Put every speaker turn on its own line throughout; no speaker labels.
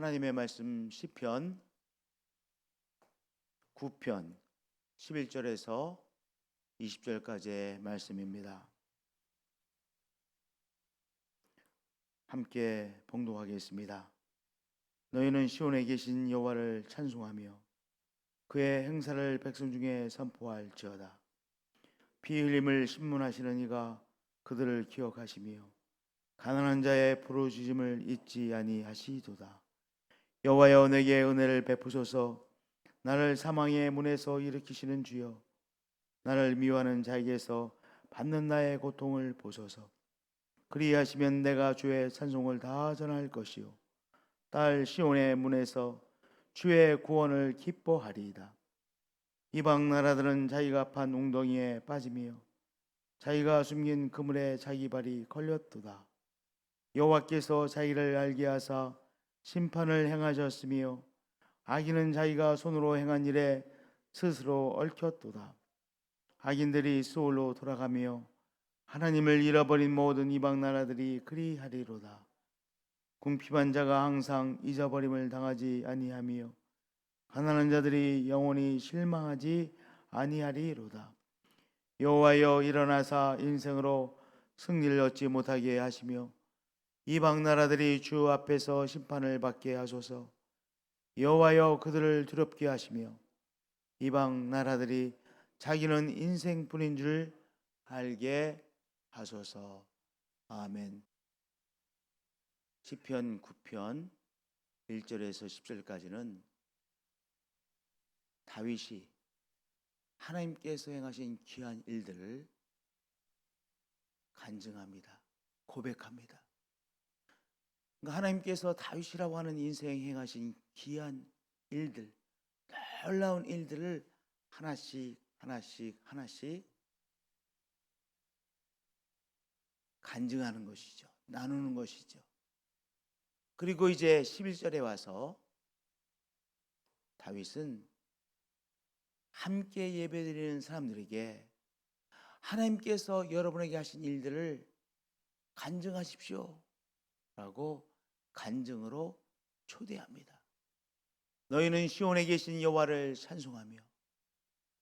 하나님의 말씀 시편 9편 11절에서 20절까지의 말씀입니다. 함께 봉독하겠습니다. 너희는 시온에 계신 여호와를 찬송하며 그의 행사를 백성 중에 선포할지어다. 피 흘림을 신문하시는 이가 그들을 기억하시며 가난한 자의 부르짖음을 잊지 아니하시도다. 여호와여 내게 은혜를 베푸소서. 나를 사망의 문에서 일으키시는 주여 나를 미워하는 자에게서 받는 나의 고통을 보소서. 그리하시면 내가 주의 찬송을 다 전할 것이요 딸 시온의 문에서 주의 구원을 기뻐하리이다. 이방 나라들은 자기가 판 웅덩이에 빠지며 자기가 숨긴 그물에 자기 발이 걸렸도다. 여호와께서 자기를 알게 하사 심판을 행하셨으며 악인은 자기가 손으로 행한 일에 스스로 얽혔도다. 악인들이 수올로 돌아가며 하나님을 잃어버린 모든 이방 나라들이 그리하리로다. 궁핍한 자가 항상 잊어버림을 당하지 아니하며 가난한 자들이 영원히 실망하지 아니하리로다. 여호와여 일어나사 인생으로 승리를 얻지 못하게 하시며 이방 나라들이 주 앞에서 심판을 받게 하소서. 여호와여 그들을 두렵게 하시며 이방 나라들이 자기는 인생뿐인 줄 알게 하소서. 아멘. 시편 9편 1절에서 10절까지는 다윗이 하나님께서 행하신 귀한 일들을 간증합니다. 고백합니다. 그러니까 하나님께서 다윗이라고 하는 인생 행하신 귀한 일들, 놀라운 일들을 하나씩 하나씩 하나씩 간증하는 것이죠. 나누는 것이죠. 그리고 이제 11절에 와서 다윗은 함께 예배드리는 사람들에게 하나님께서 여러분에게 하신 일들을 간증하십시오. 라고 간증으로 초대합니다. 너희는 시온에 계신 여호와를 찬송하며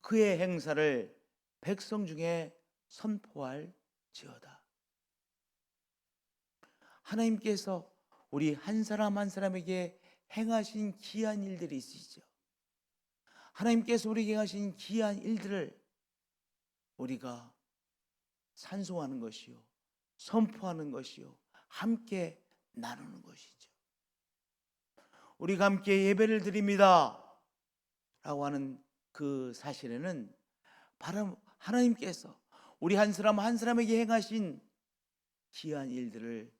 그의 행사를 백성 중에 선포할지어다. 하나님께서 우리 한 사람 한 사람에게 행하신 귀한 일들이 있으시죠. 하나님께서 우리에게 행하신 귀한 일들을 우리가 찬송하는 것이요, 선포하는 것이요, 함께 나누는 것이죠. 우리가 함께 예배를 드립니다. 라고 하는 그 사실에는 바로 하나님께서 우리 한 사람 한 사람에게 행하신 귀한 일들을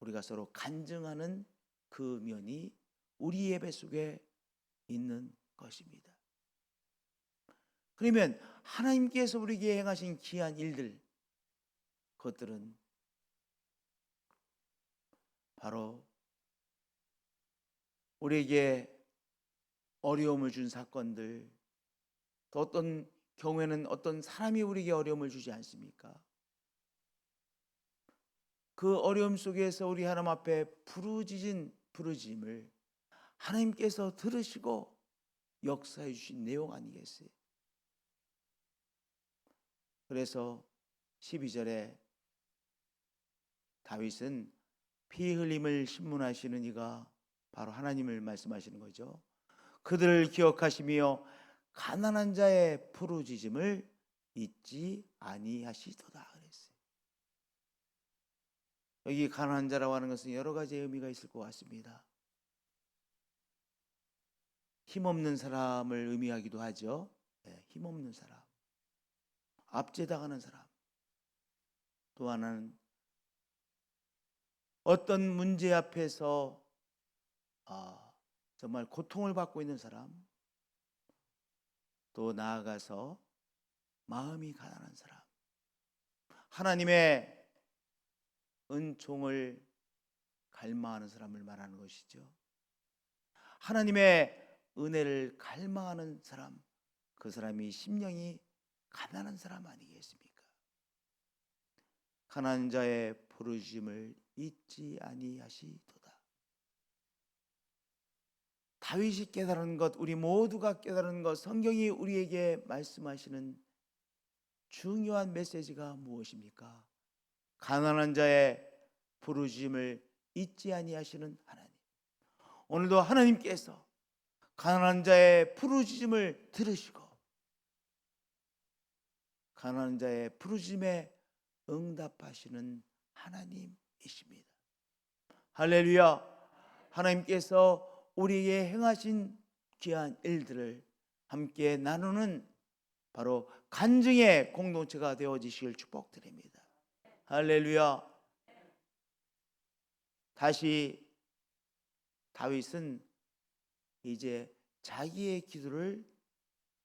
우리가 서로 간증하는 그 면이 우리 예배 속에 있는 것입니다. 그러면 하나님께서 우리에게 행하신 귀한 일들, 그것들은 바로 우리에게 어려움을 준 사건들, 또 어떤 경우에는 어떤 사람이 우리에게 어려움을 주지 않습니까? 그 어려움 속에서 우리 하나님 앞에 부르짖은 부르짐을 하나님께서 들으시고 역사해 주신 내용 아니겠어요? 그래서 12절에 다윗은 피 흘림을 신문하시는 이가 바로 하나님을 말씀하시는 거죠. 그들을 기억하시며 가난한 자의 부르짖음을 잊지 아니하시도다 그랬어요. 여기 가난한 자라고 하는 것은 여러 가지 의미가 있을 것 같습니다. 힘없는 사람을 의미하기도 하죠. 네, 힘없는 사람, 압제당하는 사람. 또 하나는 어떤 문제 앞에서 아, 정말 고통을 받고 있는 사람, 또 나아가서 마음이 가난한 사람, 하나님의 은총을 갈망하는 사람을 말하는 것이죠. 하나님의 은혜를 갈망하는 사람, 그 사람이 심령이 가난한 사람 아니겠습니까? 가난한 자의 부르심을 잊지 아니하시도다. 다윗이 깨달은 것, 우리 모두가 깨달은 것, 성경이 우리에게 말씀하시는 중요한 메시지가 무엇입니까? 가난한 자의 부르심을 잊지 아니하시는 하나님. 오늘도 하나님께서 가난한 자의 부르심을 들으시고 가난한 자의 부르심에 응답하시는 하나님 이십니다. 할렐루야. 하나님께서 우리에게 행하신 귀한 일들을 함께 나누는 바로 간증의 공동체가 되어지시길 축복드립니다. 할렐루야. 다시 다윗은 이제 자기의 기도를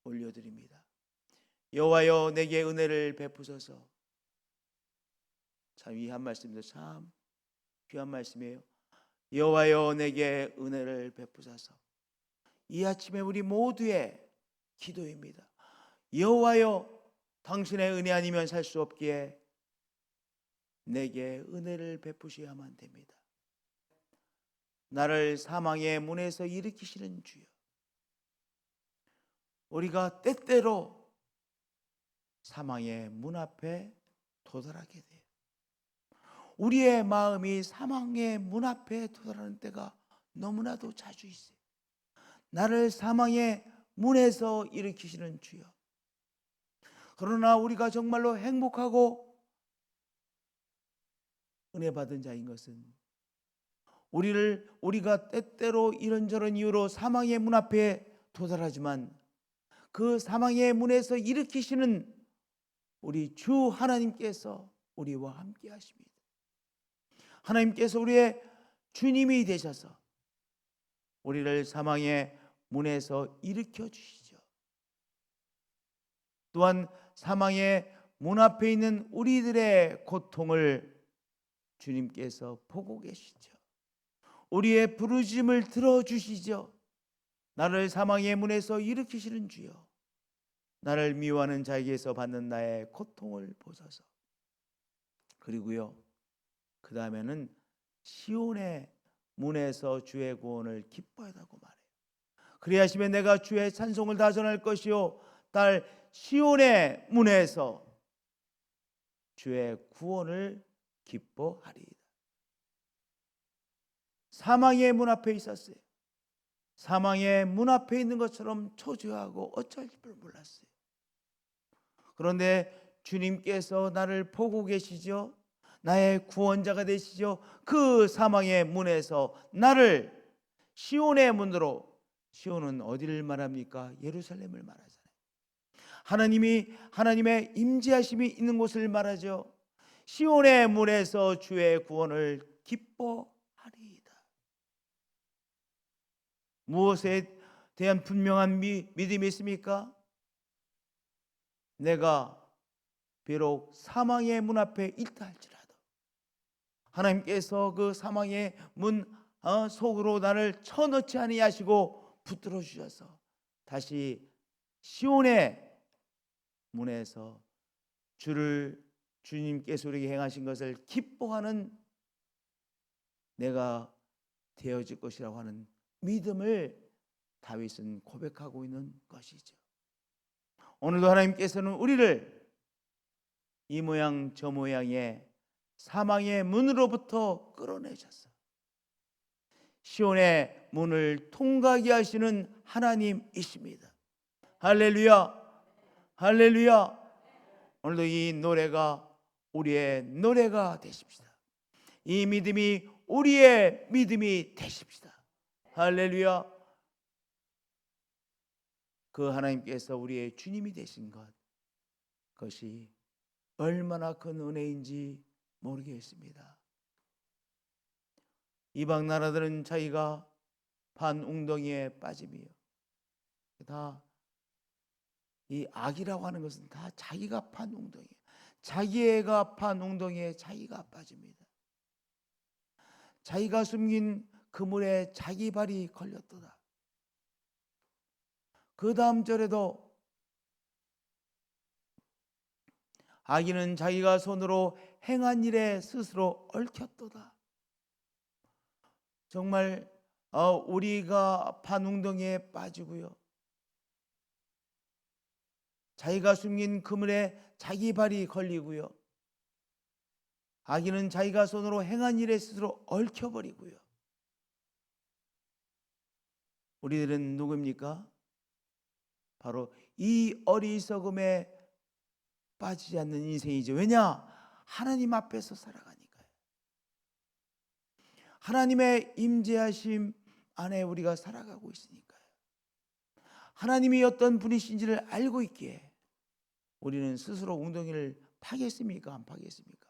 올려드립니다. 여호와여 내게 은혜를 베푸소서. 참 이 한 말씀도 참 귀한 말씀이에요. 여호와여 내게 은혜를 베푸소서. 이 아침에 우리 모두의 기도입니다. 여호와여 당신의 은혜 아니면 살 수 없기에 내게 은혜를 베푸셔야만 됩니다. 나를 사망의 문에서 일으키시는 주여. 우리가 때때로 사망의 문 앞에 도달하게 돼요. 우리의 마음이 사망의 문 앞에 도달하는 때가 너무나도 자주 있어요. 나를 사망의 문에서 일으키시는 주여. 그러나 우리가 정말로 행복하고 은혜 받은 자인 것은 우리를 우리가 때때로 이런저런 이유로 사망의 문 앞에 도달하지만 그 사망의 문에서 일으키시는 우리 주 하나님께서 우리와 함께 하십니다. 하나님께서 우리의 주님이 되셔서 우리를 사망의 문에서 일으켜 주시죠. 또한 사망의 문 앞에 있는 우리들의 고통을 주님께서 보고 계시죠. 우리의 부르심을 들어 주시죠. 나를 사망의 문에서 일으키시는 주여. 나를 미워하는 자에게서 받는 나의 고통을 보소서. 그리고요. 그 다음에는 시온의 문에서 주의 구원을 기뻐하다고 말해요. 그리하시면 내가 주의 찬송을 다 전할 것이요 딸 시온의 문에서 주의 구원을 기뻐하리이다. 사망의 문 앞에 있었어요. 사망의 문 앞에 있는 것처럼 초조하고 어쩔 줄 몰랐어요. 그런데 주님께서 나를 보고 계시죠. 나의 구원자가 되시죠. 그 사망의 문에서 나를 시온의 문으로 시온은 어디를 말합니까? 예루살렘을 말하잖아요. 하나님이 하나님의 임재하심이 있는 곳을 말하죠. 시온의 문에서 주의 구원을 기뻐하리이다. 무엇에 대한 분명한 미, 믿음이 있습니까? 내가 비록 사망의 문 앞에 있다 할지라도 하나님께서 그 사망의 문 어, 속으로 나를 쳐넣지 아니하시고 붙들어 주셔서 다시 시온의 문에서 주를 주님께서 우리에게 행하신 것을 기뻐하는 내가 되어질 것이라고 하는 믿음을 다윗은 고백하고 있는 것이죠. 오늘도 하나님께서는 우리를 이 모양 저 모양의 사망의 문으로부터 끌어내셨어. 시온의 문을 통과하게 하시는 하나님이십니다. 할렐루야. 할렐루야. 오늘도 이 노래가 우리의 노래가 되십시다. 이 믿음이 우리의 믿음이 되십시다. 할렐루야. 그 하나님께서 우리의 주님이 되신 것 그것이 얼마나 큰 은혜인지 모르겠습니다. 이방 나라들은 자기가 반 웅덩이에 빠짐이요. 다 이 악이라고 하는 것은 다 자기가 판 웅덩이. 자기애가 판 웅덩이에 자기가 빠집니다. 자기가 숨긴 그물에 자기 발이 걸렸도다. 그 다음 절에도 아기는 자기가 손으로 행한 일에 스스로 얽혔도다. 정말 어, 우리가 반웅덩이에 빠지고요. 자기가 숨긴 그물에 자기 발이 걸리고요. 아기는 자기가 손으로 행한 일에 스스로 얽혀버리고요. 우리들은 누굽니까? 바로 이 어리석음에 빠지지 않는 인생이죠. 왜냐? 하나님 앞에서 살아가니까요. 하나님의 임재하심 안에 우리가 살아가고 있으니까요. 하나님이 어떤 분이신지를 알고 있기에 우리는 스스로 웅덩이를 파겠습니까? 안 파겠습니까?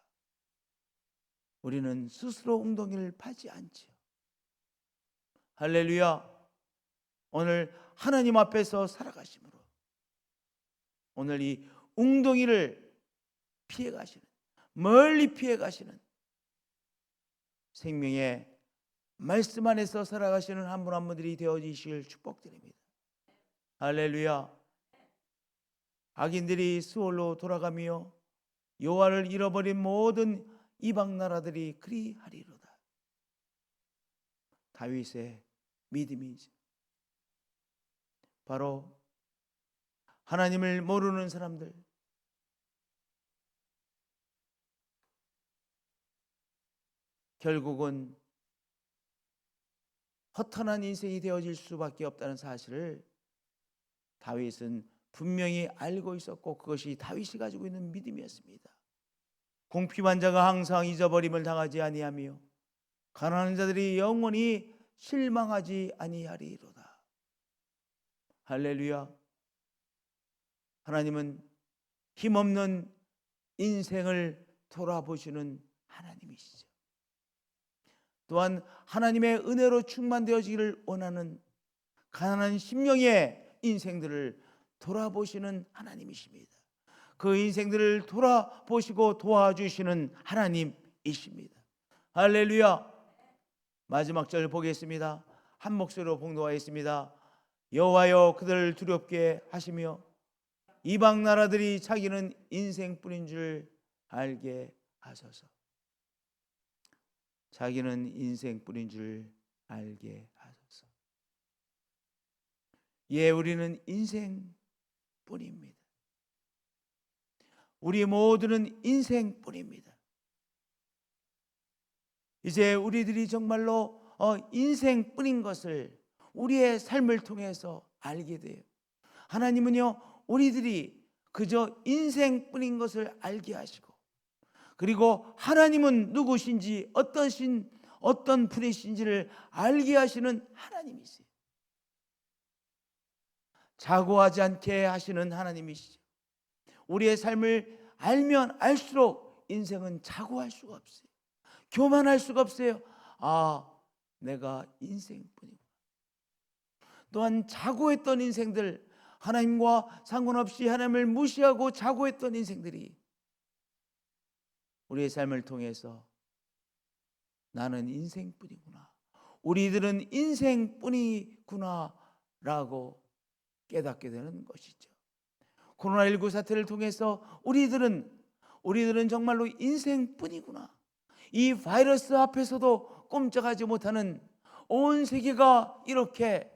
우리는 스스로 웅덩이를 파지 않지요. 할렐루야. 오늘 하나님 앞에서 살아가심으로 오늘 이 웅덩이를 피해 가시는 멀리 피해 가시는 생명의 말씀 안에서 살아가시는 한 분 한 분들이 되어지시길 축복드립니다. 할렐루야. 악인들이 수월로 돌아가며 여호와를 잃어버린 모든 이방 나라들이 그리하리로다. 다윗의 믿음이죠. 바로 하나님을 모르는 사람들 결국은 허탄한 인생이 되어질 수밖에 없다는 사실을 다윗은 분명히 알고 있었고 그것이 다윗이 가지고 있는 믿음이었습니다. 공피만 자가 항상 잊어버림을 당하지 아니하며 가난한 자들이 영원히 실망하지 아니하리로다. 할렐루야. 하나님은 힘없는 인생을 돌아보시는 하나님이시죠. 또한 하나님의 은혜로 충만되어지기를 원하는 가난한 심령의 인생들을 돌아보시는 하나님이십니다. 그 인생들을 돌아보시고 도와주시는 하나님이십니다. 할렐루야. 마지막 절 보겠습니다. 한 목소리로 봉도하겠습니다. 여호와여 그들을 두렵게 하시며 이방 나라들이 자기는 인생뿐인 줄 알게 하소서. 자기는 인생뿐인 줄 알게 하소서. 예, 우리는 인생뿐입니다. 우리 모두는 인생뿐입니다. 이제 우리들이 정말로 어, 인생뿐인 것을 우리의 삶을 통해서 알게 돼요. 하나님은요, 우리들이 그저 인생뿐인 것을 알게 하시고, 그리고 하나님은 누구신지 어떤 신 어떤 분이신지를 알게 하시는 하나님이세요. 자고하지 않게 하시는 하나님이시죠. 우리의 삶을 알면 알수록 인생은 자고할 수가 없어요. 교만할 수가 없어요. 아, 내가 인생뿐이구나. 또한 자고했던 인생들, 하나님과 상관없이 하나님을 무시하고 자고했던 인생들이 우리의 삶을 통해서 나는 인생뿐이구나. 우리들은 인생뿐이구나 라고 깨닫게 되는 것이죠. 코로나19 사태를 통해서 우리들은 우리들은 정말로 인생뿐이구나. 이 바이러스 앞에서도 꼼짝하지 못하는 온 세계가 이렇게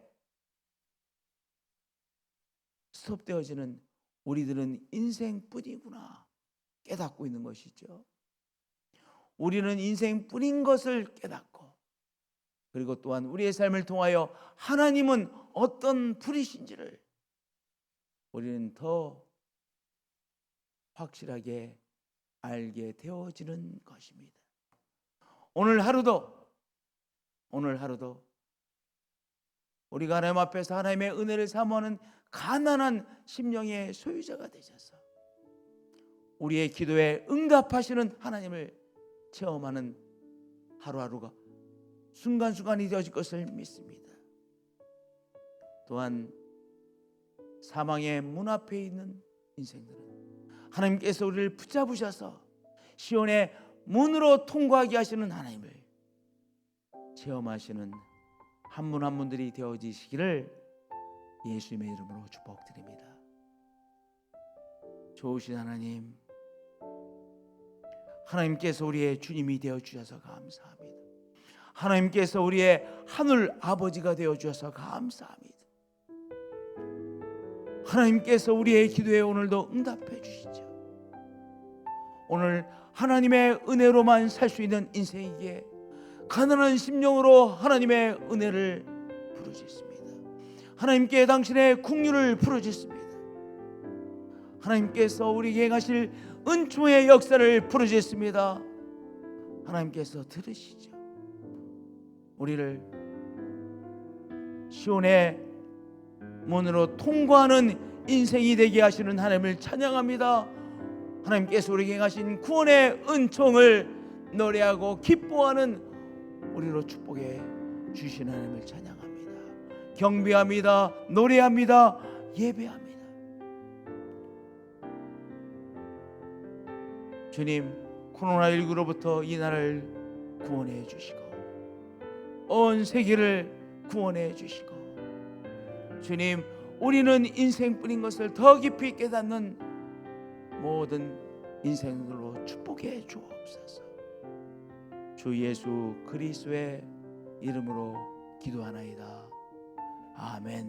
스톱되어지는 우리들은 인생뿐이구나 깨닫고 있는 것이죠. 우리는 인생뿐인 것을 깨닫고 그리고 또한 우리의 삶을 통하여 하나님은 어떤 풀이신지를 우리는 더 확실하게 알게 되어지는 것입니다. 오늘 하루도 오늘 하루도 우리가 하나님 앞에서 하나님의 은혜를 사모하는 가난한 심령의 소유자가 되셔서 우리의 기도에 응답하시는 하나님을 체험하는 하루하루가 순간순간이 되어질 것을 믿습니다. 또한 사망의 문 앞에 있는 인생들은 하나님께서 우리를 붙잡으셔서 시온의 문으로 통과하게 하시는 하나님을 체험하시는 한분한 분들이 되어지시기를 예수님의 이름으로 축복드립니다. 좋으신 하나님, 하나님께서 우리의 주님이 되어 주셔서 감사합니다. 하나님께서 우리의 하늘 아버지가 되어 주셔서 감사합니다. 하나님께서 우리의 기도에 오늘도 응답해 주시죠. 오늘 하나님의 은혜로만 살 수 있는 인생이기에 가난한 심령으로 하나님의 은혜를 부르짖습니다. 하나님께 당신의 국류를 부르짖습니다. 하나님께서 우리에게 행하실 은총의 역사를 부르짖습니다. 하나님께서 들으시죠. 우리를 시온의 문으로 통과하는 인생이 되게 하시는 하나님을 찬양합니다. 하나님께서 우리에게 행하신 구원의 은총을 노래하고 기뻐하는 우리로 축복해 주신 하나님을 찬양합니다. 경배합니다. 노래합니다. 예배합니다. 주님, 코로나19로부터 이 나라를 구원해 주시고 온 세계를 구원해 주시고 주님, 우리는 인생뿐인 것을 더 깊이 깨닫는 모든 인생들로 축복해 주옵소서. 주 예수 그리스도의 이름으로 기도하나이다. 아멘.